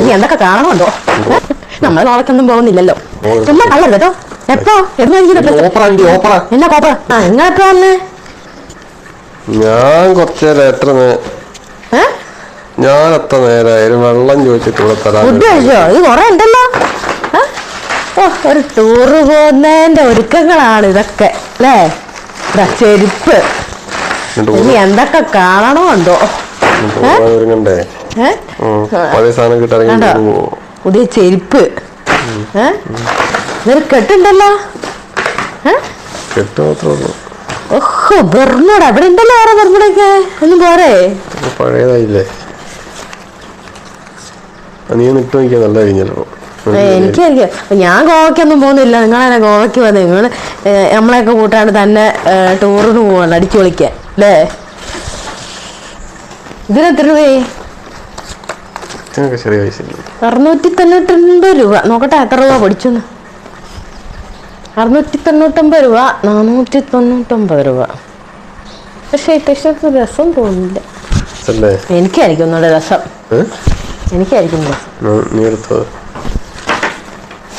ഇനി എന്തൊക്കെ കാണണമുണ്ടോ നമ്മൾ നോളക്കൊന്നും പോകുന്നില്ലല്ലോ. ചുമ്മാ കള്ളരുത് കേട്ടോ? എപ്പോ? എന്നാ കോപ്പ ആ നിങ്ങൾ എപ്പോ വന്നേ? ഞാൻ കുറച്ചു നേരം എത്ര ഞാൻ എത്ര നേരമായാലും വെള്ളം ചോദിച്ചിട്ട് ഇവിടെ ഇത് കൊറേ ഉണ്ടല്ലോ. ഓ ഒരു ടൂറ് പോകുന്നതിന്റെ ഒരുക്കങ്ങളാണ് ഇതൊക്കെ അല്ലേ? ചെരുപ്പ്. ഇനി എന്തൊക്കെ കാണണമുണ്ടോ? ഒരുങ്ങണ്ടേ? പുതിയ ചെരുപ്പ്. ഇതൊരു കെട്ടുണ്ടല്ലോ. ഏ? കെട്ട് മാത്രമേ ഓഹോ അവിടെ ഉണ്ടല്ലോ ഒന്നും പോരെ. പഴയതായില്ലേ? നീ നല്ല കഴിഞ്ഞല്ലോ. എനിക്കറിയാം ഞാൻ ഗോവയ്ക്കൊന്നും പോകുന്നില്ല. നിങ്ങളെ ഗോവയ്ക്ക് വന്ന്? നിങ്ങൾ നമ്മളെയൊക്കെ കൂട്ടാണ്ട് തന്നെ ടൂറിന് പോവാണ്. അടിച്ചു പൊളിക്കാൻ അല്ലേ ഇതിനെത്ര രൂപയായി? ഇതിനൊക്കെ ചെറിയ പൈസയില്ല? അറുന്നൂറ്റി തൊണ്ണൂറ്റൊൻപത് രൂപ. നോക്കട്ടെ എത്ര രൂപ പഠിച്ചെന്ന്. അറുന്നൂറ്റി തൊണ്ണൂറ്റൊമ്പത് രൂപ നാനൂറ്റി തൊണ്ണൂറ്റൊമ്പത് രൂപ. പക്ഷേ രസം തോന്നില്ല. അല്ലേ എനിക്കായിരിക്കും ഒന്നുകൂടെ രസം. എനിക്കായിരിക്കും രസം.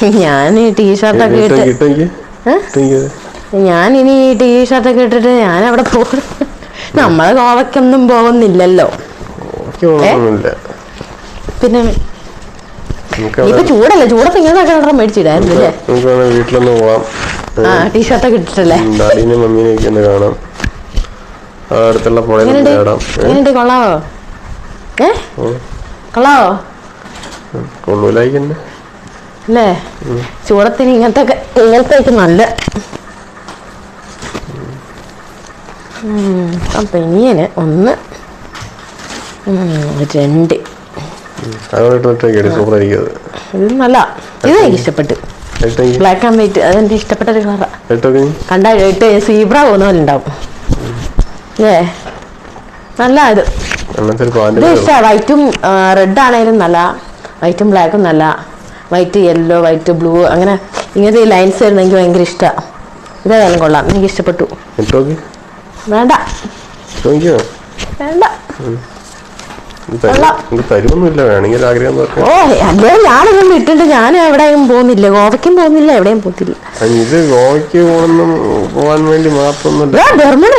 നീ ഞാൻ ഈ ടീഷർട്ടൊക്കെ ഇട്ട്. ഏ? ഞാൻ ഇനി ഈ ടീഷർട്ടൊക്കെ ഇട്ടിട്ട് ഞാൻ അവിടെ പോകും. നമ്മളെ ഗോവയ്ക്കൊന്നും പോകുന്നില്ലല്ലോ. ഓർമ്മയൊന്നുമില്ല പിന്നെ ഇപ്പൊ ചൂടല്ലേ? ചൂടൊക്കെ ഇങ്ങനത്തെ കളർ മേടിച്ചിടായിരുന്നു അല്ലേ? വീട്ടിലൊന്ന് പോവാം. ആ ടീഷർട്ടൊക്കെ ഇട്ടിട്ടല്ലേ? ഡാഡിനെ മമ്മീനെ ഒക്കെ ഒന്ന് കാണാം. അടുത്തുള്ള? എങ്ങനെയുണ്ട്? കൊള്ളാവോ? ഏ? കൊള്ളാവോ? കൊള്ളൂലായിക്ക് തന്നെ അല്ലേ? ചൂടത്തിന് ഇങ്ങനത്തെ ഇങ്ങനത്തെ നല്ല. അപ്പൊ ഇനിയന് ഒന്ന് രണ്ട്. ഇത് നല്ല. ഇത് എനിക്ക് ഇഷ്ടപ്പെട്ടു. ബ്ലാക്ക് ആൻഡ് വൈറ്റ് ഒരു കണ്ടാ സീബ്ര പോകുന്ന പോലെ ഉണ്ടാവും. ഏ. നല്ല ഇത്. അങ്ങനത്തെ ഒരു ഇത് പാന്റ് ഇഷ്ടമാണ് വൈറ്റും റെഡ് ആണെങ്കിലും നല്ല. വൈറ്റും ബ്ലാക്കും നല്ല. വൈറ്റ് യെല്ലോ വൈറ്റ് ബ്ലൂ അങ്ങനെ ഇങ്ങനത്തെ ലൈൻസ് വരുന്ന എനിക്ക് ഭയങ്കര ഇഷ്ടമാണ് ഇതേതായാലും കൊള്ളാം. എനിക്ക് ഇഷ്ടപ്പെട്ടു. വേണ്ട. വേണ്ട ഇത് തരും- കൊള്ളാം. ഇത് തരുമൊന്നുമില്ല വേണമെങ്കിൽ ആഗ്രഹം ഓ അല്ലേ? ഇട്ടിട്ട് ഞാൻ എവിടെയും പോകുന്നില്ല. ഗോവയ്ക്കും പോകുന്നില്ല എവിടെയും പോകുന്നില്ല ഇത് ഗോവയ്ക്ക് പോകണം പോകാൻ വേണ്ടി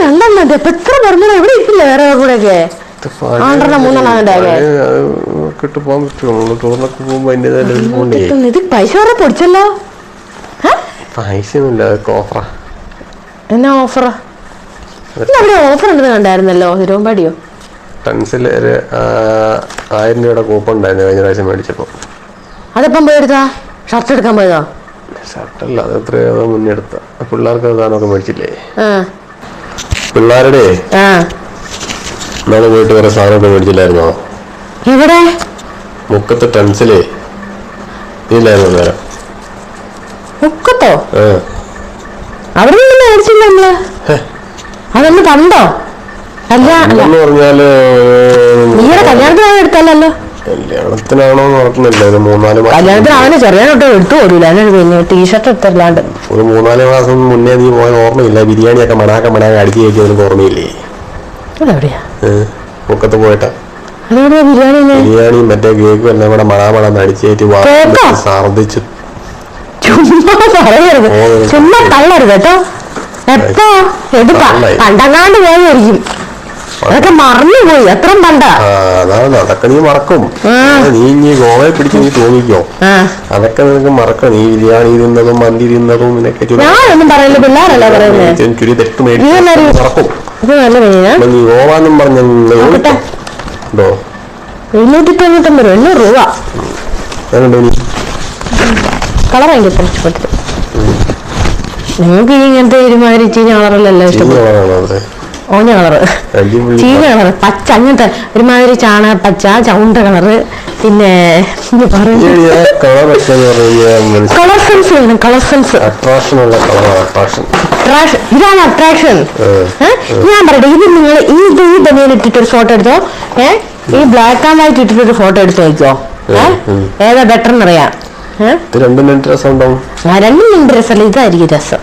രണ്ടെണ്ണം ഉണ്ട്. ഇപ്പൊ എത്ര ബെർമുട എവിടെ ഇട്ടില്ല വേറെ കൂടെയൊക്കെ ഇത് പൈസ പൊടിച്ചല്ലോ. പൈസ എന്നാ ഓഫറാ ഓഫർ ഉണ്ടെന്ന് കണ്ടായിരുന്നല്ലോ. തിരുവമ്പാടിയോ ടെൻസിൽ ഒരു ആയിരം രൂപയുടെ കൂപ്പൺ ഉണ്ടായിരുന്നു കഴിഞ്ഞ പ്രാവശ്യം മേടിച്ചപ്പോൾ അതെപ്പം പോയെടുത്താ? ഷർട്ട് എടുക്കാൻ പോയതോ? ഷർട്ടല്ല അത് എത്രയോ മുന്നേ എടുത്ത. പിള്ളേർക്ക് സാധനമൊക്കെ മേടിച്ചില്ലേ? പിള്ളേരുടെ? നാളെ പോയിട്ട് വരെ സാധനമൊക്കെ മേടിച്ചില്ലായിരുന്നോ? എവിടെ? മുക്കത്ത് ടൺസിലേ ഇല്ലായിരുന്നു നേരം മുക്കത്തോ? അവിടെ മേടിച്ചില്ല നമ്മൾ. അതൊന്ന് കണ്ടോ എന്ന് പറഞ്ഞാൽ നീയുടെ കല്യാണത്തിന് എടുത്തല്ലോ കല്യാണത്തിനാണോ നടത്തുന്നില്ല ഒരു മൂന്നാൽ മാസം കല്യാണത്തിന് അവന് ചെറിയ തൊട്ട് എടുത്തു പിന്നെ ടീഷർട്ട് എടുത്തല്ലാണ്ട്. ഒരു മൂന്നാൽ മാസം മുന്നേ നീ പോയ ഓർമ്മയില്ല. ബിരിയാണിയൊക്കെ മണാക്ക മണാക്ക അടിച്ച് കയറ്റി നിനക്ക് ഓർമ്മയില്ലേ? അതെവിടെയാ? ഏ, മുക്കത്ത് പോയിട്ടാ. ബിരിയാണി ബിരിയാണിയും മറ്റേ കേക്കും എല്ലാം കൂടെ മണാ മണാന്ന് അടിച്ച് കയറ്റി? ഛർദ്ദിച്ചു ചുമ്മാ പറയരുത്. ചുമ്മാ തള്ളരുത് കേട്ടോ. എപ്പോ? എടുപ്പാ തള്ളായി. പണ്ടങ്ങാണ്ട് പോയായിരിക്കും. അതൊക്കെ മറന്നുപോയി. എത്രയും പണ്ടാ. അതാണ് അതൊക്കെ നീ മറക്കും നീ നീ ഇനി ഗോവയെ പിടിച്ച് നീ തോന്നിക്കോ. അതൊക്കെ നിനക്ക് നീ ബിരിയാണി തിന്നതും മന്തി നിനക്ക് ചുരി- ഞാനൊന്നും പറയില്ല. പിള്ളേരല്ലേ പറയുന്നത് ചുരി- തെറ്റ് മറക്കും. ഇത് നല്ല മീനാ നീ ഗോവാന്നും പറഞ്ഞ തൊണ്ണൂറ്റൊമ്പത് രൂപ. എണ്ണൂറ് രൂപ. നീ കളർ ഭയങ്കര ഇഷ്ടപ്പെട്ടത് നിങ്ങൾക്ക് ഇങ്ങനത്തെ ഒരുമാതിരി ചീഞ്ഞ അത്? ഓഞ്ഞ കളറ്. ചീന കളറ്. പച്ച അങ്ങനത്തെ ഒരുമാതിരി ചാണ പച്ച ചൗണ്ട കളറ്. പിന്നെ വേണം ഇതാണ് അട്രാക്ഷൻ ഞാൻ പറയട്ടെ ഇത് നിങ്ങൾ ഈ ഇത് ഈ ബനിയൻ ഇട്ടിട്ടൊരു ഫോട്ടോ എടുത്തോ? ഏ? ഈ ബ്ലാക്ക് ആൻഡ് വൈറ്റ് ഇട്ടിട്ട് ഒരു ഫോട്ടോ എടുത്ത് നോക്കിയോ ഏതാ ബെറ്റർ എന്നറിയാം രണ്ടും രണ്ട് രസമല്ല? ഇതായിരിക്കും രസം.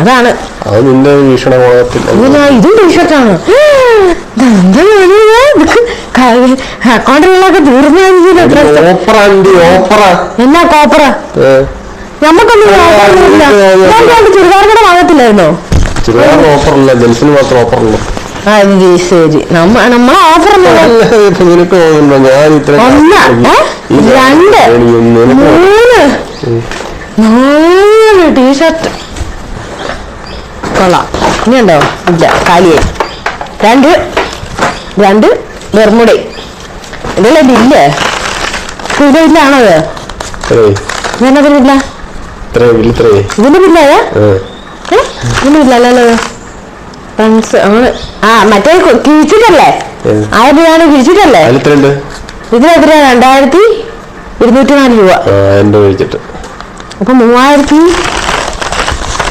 അതാണ്. അത് നിന്റെ വീക്ഷണകോണത്തിൽ പിന്നെ ഇതും ടീഷർട്ടാണ്. അക്കൗണ്ടിലൊക്കെ തീർന്നായിരിക്കും എന്നാ കോപ്പറ? നമുക്കൊന്നും വാങ്ങത്തില്ലായിരുന്നോ? ചുരിദാറിന് ഓഫറല്ല ജെൻസിന് മാത്രം ഓഫറുള്ളൂ അത് ശരി. നമ്മ നമ്മളെ ഓഫർ ഇപ്പൊ നിനക്ക് തോന്നുന്നുണ്ടോ ഞാൻ ഇത്ര ഒന്ന് രണ്ട് മൂന്ന് നാല് ടീഷർട്ട്. കൊള്ളാം. ഇനിയുണ്ടോ? ഇല്ല. കാലിയായി. രണ്ട്. രണ്ട്. ബെർമുടി ഇതല്ലേ ബില്ല് ഇതിന്റെ ബില്ലാണോ ബില്ല? ഇതിന്റെ ഇതിന്റെ ബില്ലല്ലോ ഫ്രണ്ട്സ് ആ മറ്റേ കിഴിച്ചിട്ടല്ലേ? ആയിരം രൂപയാണ് കിഴിച്ചിട്ടല്ലേ? അതിൽ ഇതിന് എത്ര രണ്ടായിരത്തി ഇരുന്നൂറ്റി നാല് രൂപ അപ്പൊ മൂവായിരത്തി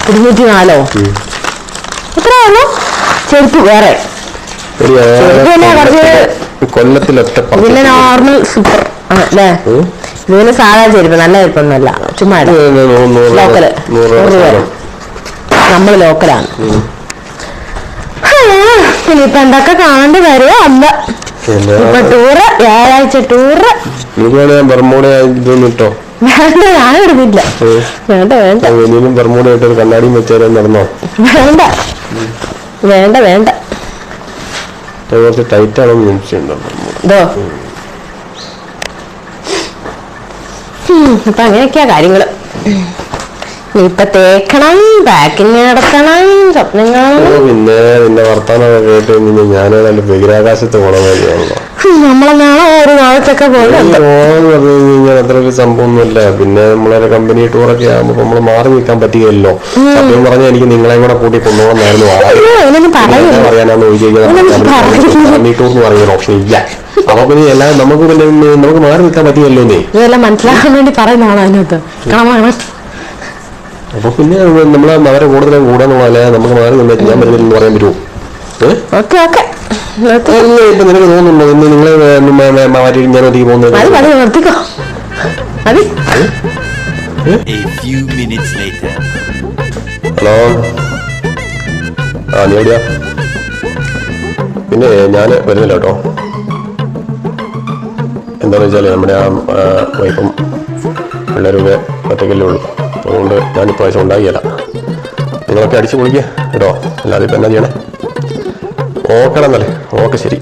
ഇരുന്നൂറ്റി നാലോ ഉം. ഉള്ളൂ ചെരുപ്പ് വേറെ ചെരുപ്പ് തന്നെ കുറച്ച് കൊല്ലത്തിൽ ഒറ്റ ഇതിന്റെ നോർമൽ സൂപ്പർ അല്ലേ. ഇതിന് സാധാ ചെരുപ്പ് നല്ല ചെരുപ്പൊന്നുമല്ല. ചുമ്മാ. ലോക്കൽ നമ്മൾ ലോക്കലാണ് ഇനിയിപ്പൊ എന്തൊക്കെ കാണേണ്ടി വരുമോ അല്ല. ഇപ്പൊ ടൂറ് വ്യാഴാഴ്ച ടൂറ് എനിക്ക് വേണേ ഞാൻ ബർമൂട ഇതൊന്നും വേണ്ട ഞാൻ ഇടുന്നില്ല വേണ്ട വേണ്ട. കണ്ണാടിയും വെച്ചേരാൻ നടന്നോ? വേണ്ട. വേണ്ട വേണ്ട. കുറച്ച് ടൈറ്റ് ആണെന്ന് ഉം, അപ്പൊ അങ്ങനെയൊക്കെയാ കാര്യങ്ങൾ. ഇപ്പൊ തേക്കണം പാക്കിങ് നടത്തണം സ്വപ്നം കാണണം. പിന്നെ നിന്റെ വർത്താനമൊക്കെ കേട്ട് കഴിഞ്ഞാൽ ബഹിരാകാശത്ത് പോകണമായിരുന്നു നാളെ ഓരോ നാളത്തൊക്കെ പോലെ അത്രയൊരു സംഭവമൊന്നുമില്ല. പിന്നെ നമ്മളൊരു കമ്പനി ടൂറൊക്കെ ആകുമ്പോൾ നമ്മൾ മാറി നിൽക്കാൻ പറ്റുകയല്ലോ സത്യം പറഞ്ഞാൽ എനിക്ക് നിങ്ങളെയും കൂടെ കൂട്ടി എന്താ പറയാനാന്ന് ഇവനൊന്നും പറയില്ല. ടൂർ എന്ന് പറയുന്ന ഓപ്ഷൻ ഇല്ല. അപ്പൊ പിന്നെ എല്ലാം നമുക്ക് പിന്നെ നമുക്ക് മാറി നിൽക്കാൻ പറ്റുകയല്ലോ നീ ഇതെല്ലാം മനസ്സിലാക്കാൻ വേണ്ടി പറയുന്നതാണ് അതിനകത്ത്. കാണാൻ അപ്പൊ പിന്നെ നമ്മൾ അവരെ കൂടുതലും കൂടാന്നുള്ളതല്ല നമുക്ക് മാറി ഞാൻ പറ്റില്ലെന്ന് പറയാൻ പറ്റുമോ? Okay okay. ഇപ്പൊ നിനക്ക് തോന്നുന്നുണ്ടോ ഇന്ന് നിങ്ങളെ മാറ്റി ഞാൻ ഒതുക്കി പോകുന്നത്? അത് മതി നിർത്തിക്കോ. മതി A few minutes later. Hello? ആ നീ എവിടെയാ? പിന്നെ ഞാൻ വരുന്നില്ല കേട്ടോ. എന്താണെന്ന് വെച്ചാൽ നമ്മുടെ ആ ആ, വൈഫും പിള്ളേരൊക്കെ ഒറ്റയ്ക്കല്ലേ ഉള്ളൂ. അതുകൊണ്ട് ഞാൻ ഇപ്രാവശ്യം ഉണ്ടാകിയല്ല നിങ്ങളൊക്കെ അടിച്ചു പൊളിക്കുക കേട്ടോ. അല്ലാതെ ഇപ്പം എന്നാ ചെയ്യണേ? ഓക്കെ എന്നല്ലേ ഓക്കെ ശരി.